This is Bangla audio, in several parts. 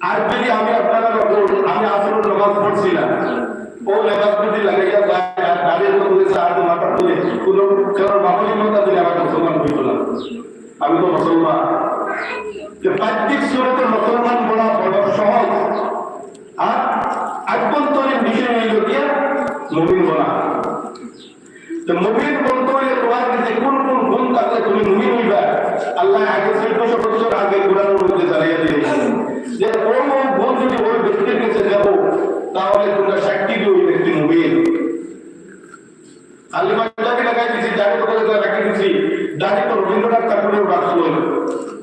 আর যদি আমি আপনারা আমি আসলে নামাজ মুসলমান হইলাম আমি তো মুসলমান। বিষয় হইল গিয়া মুমিন বলা। তো মুমিন বলতে কোন কোন আল্লাহ আগে চোদ্দশো বছর আগে কোরআন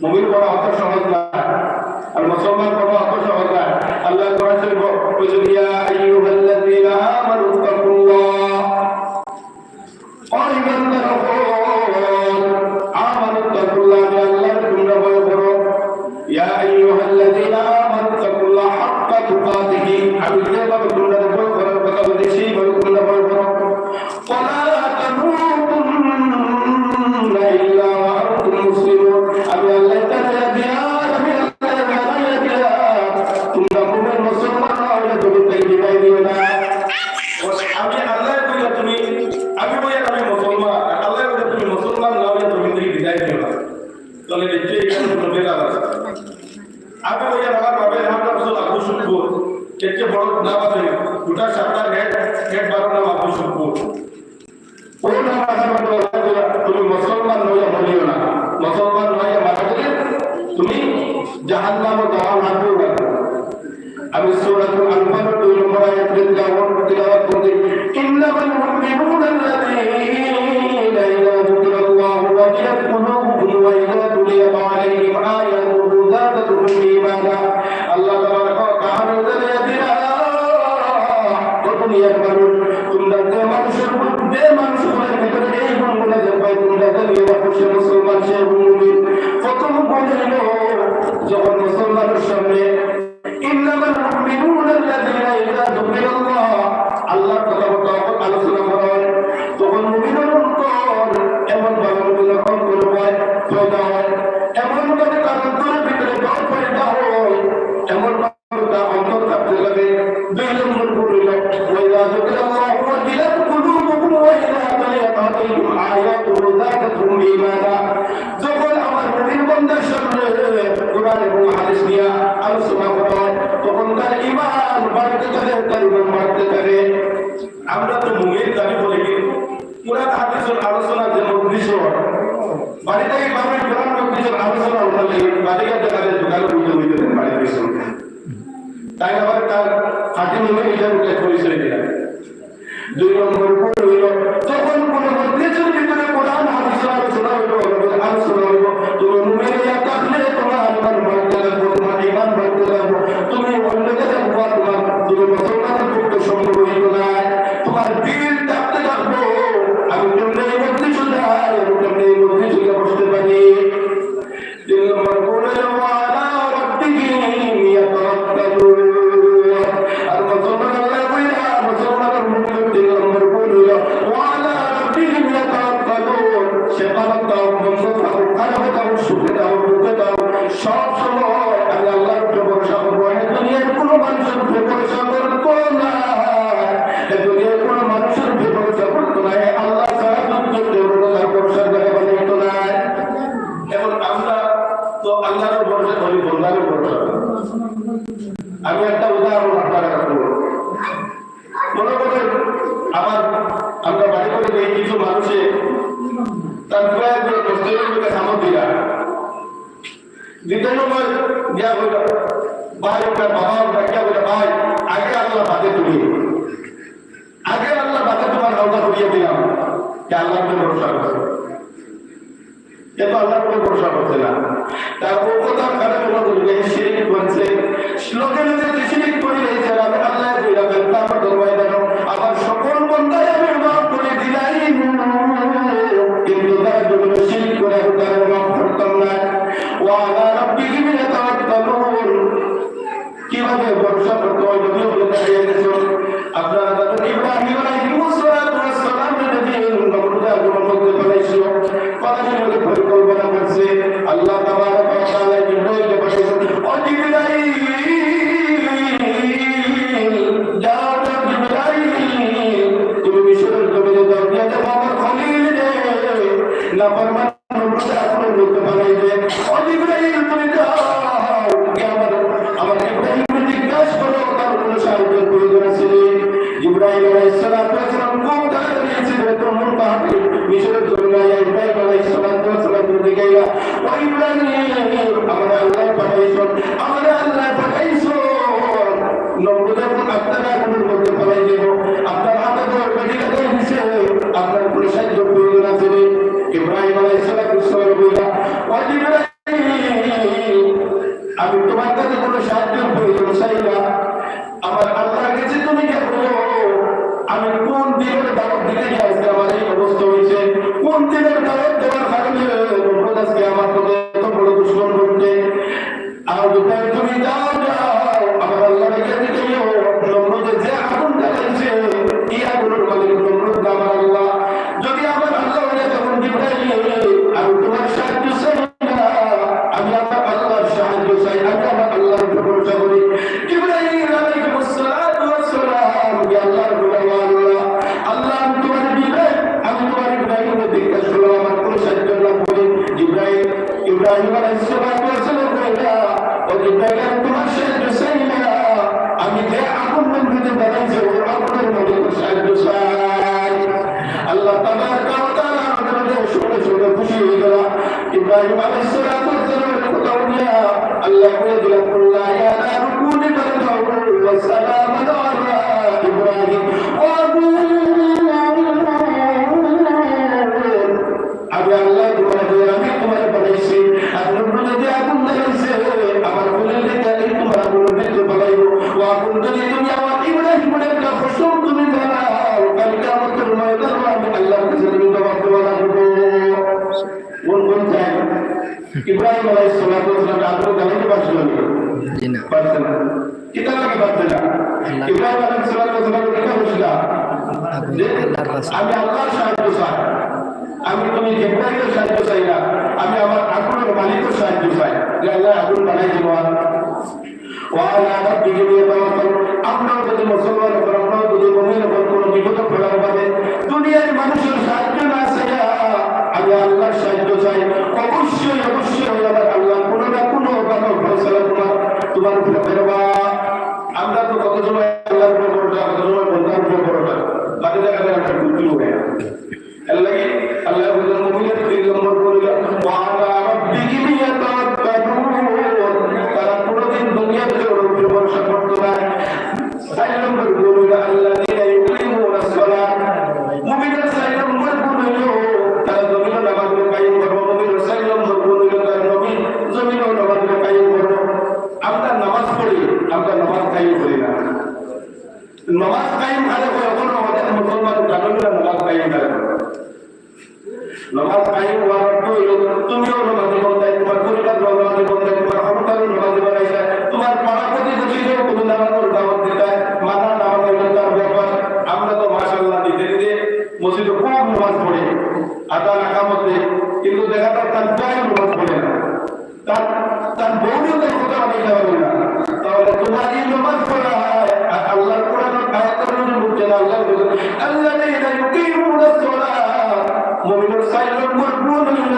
মোবিল করা অর্থ সহজ যখন আলোচনা উঠালে বালিকা জায়গাতে দোকানে বুঝে বুঝে তাই আবার তার হাতে মনে দুই নম্বর হইল তখন তারপর শহীদরা ইব্রাহিম আলাইহিস সালামের কথা উঠিয়া আল্লাহ করে দিলেন بابتلا kita তাকে বাদলা ইব্রাহিম আলাইহিস সালাম কথা কথা বলছিলা আমি আল্লাহর সাহায্য চাই। আমি তুমি ইব্রাহিমের সাহায্য চাই না। আপনার خير المأمونين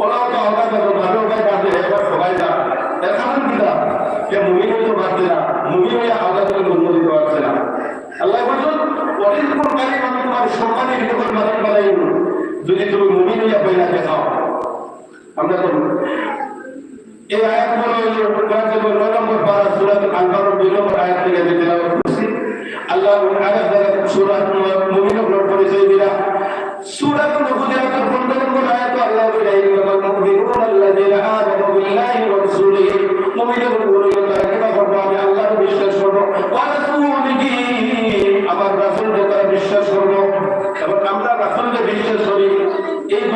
ওরাও তো আলাদা করে ভালো ভাই কাজে একবার সবাই না আলহামদুলিল্লাহ যে মুমিন হইতে পারছে না মুমিন হয়ে আলাদা করে জন্ম দিতে পারছে না আল্লাহ বলছেন অনেকক্ষণ কাজে মানে তোমার সম্মানের ভিতরে মাদার বানাই আমরা তো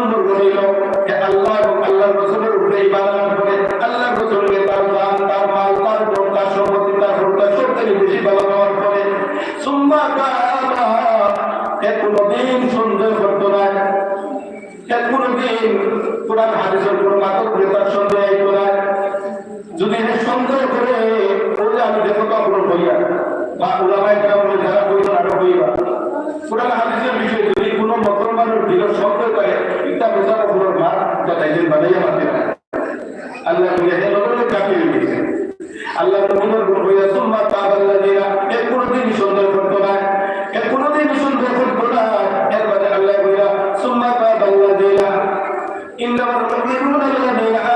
নম্বর রইল যে আল্লাহ এবং আল্লাহর রসুলের উপরে ইবাদত করে, আল্লাহর রসুলকে তার দান, তার মাল, তার বোন তার সম্পত্তি, তার হোক সব থেকে বেশি ভালো ব্যবহার করে সুম্মা কামা এ কোনোদিন সন্দেহ করতো না। এ কোনোদিন কোরআন, হাদিসের উপর মাথা ঘুরে তার সন্দেহ যদি সন্দেহ করে ওরে আমি দেখো তখন হইয়া இந்த ஒரு நிறுவனம்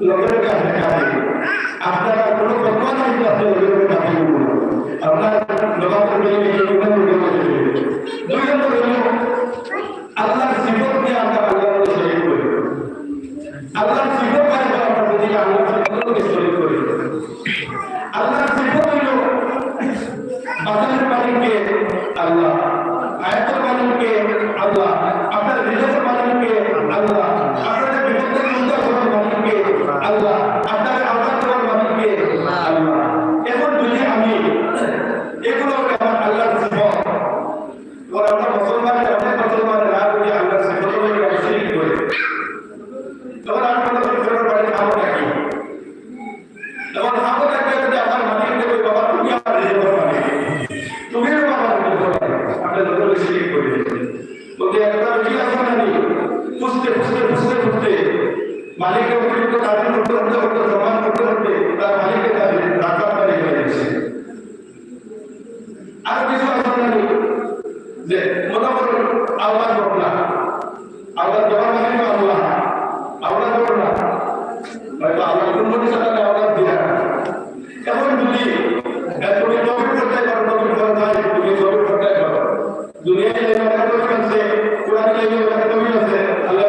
লোকের কাছে খাবে আপনারা কোনো করতে দাবি করতে করতে করতে জমা করতে করতে তার মালিকের দাবি টাকা পারি গেছে। আর কিছু আসলে যে মনে আল্লাহ। ঘটনা আল্লাহ জমা মানে আল্লাহ আল্লাহ ঘটনা হয়তো আল্লাহ কোন সাথে আল্লাহ দিয়া এখন যদি দুনিয়ায় আছে আল্লাহ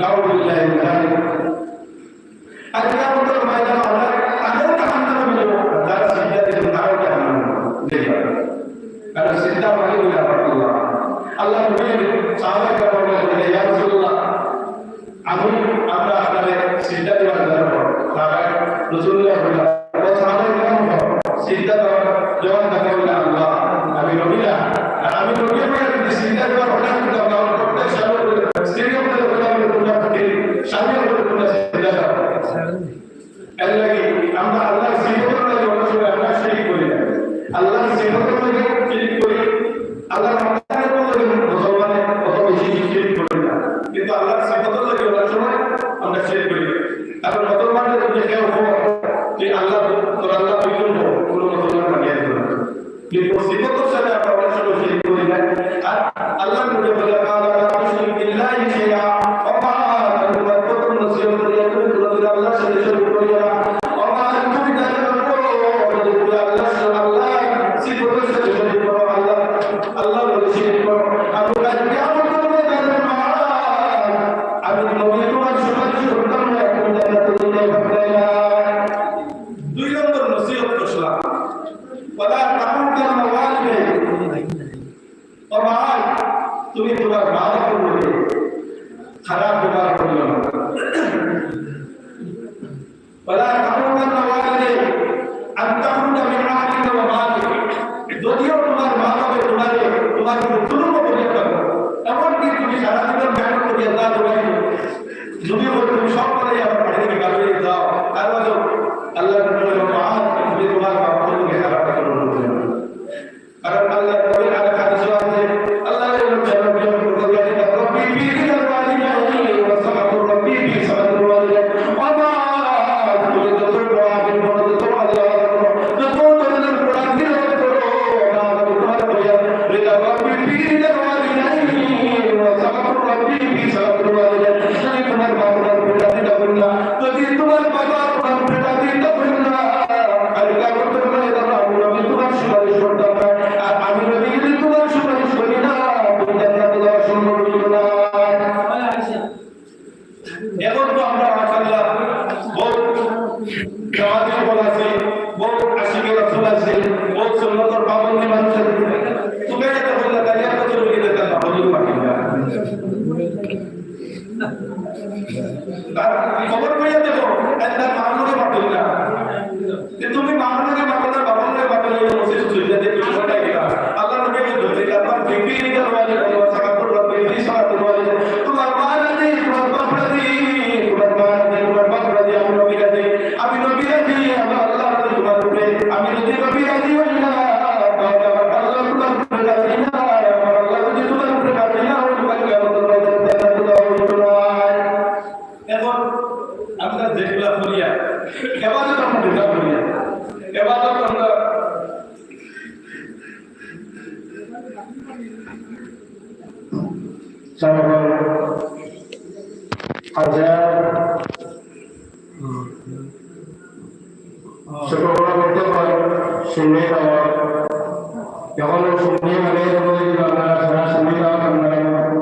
نعوذ بالله من ذلك Graças. খারাপ ব্যবহার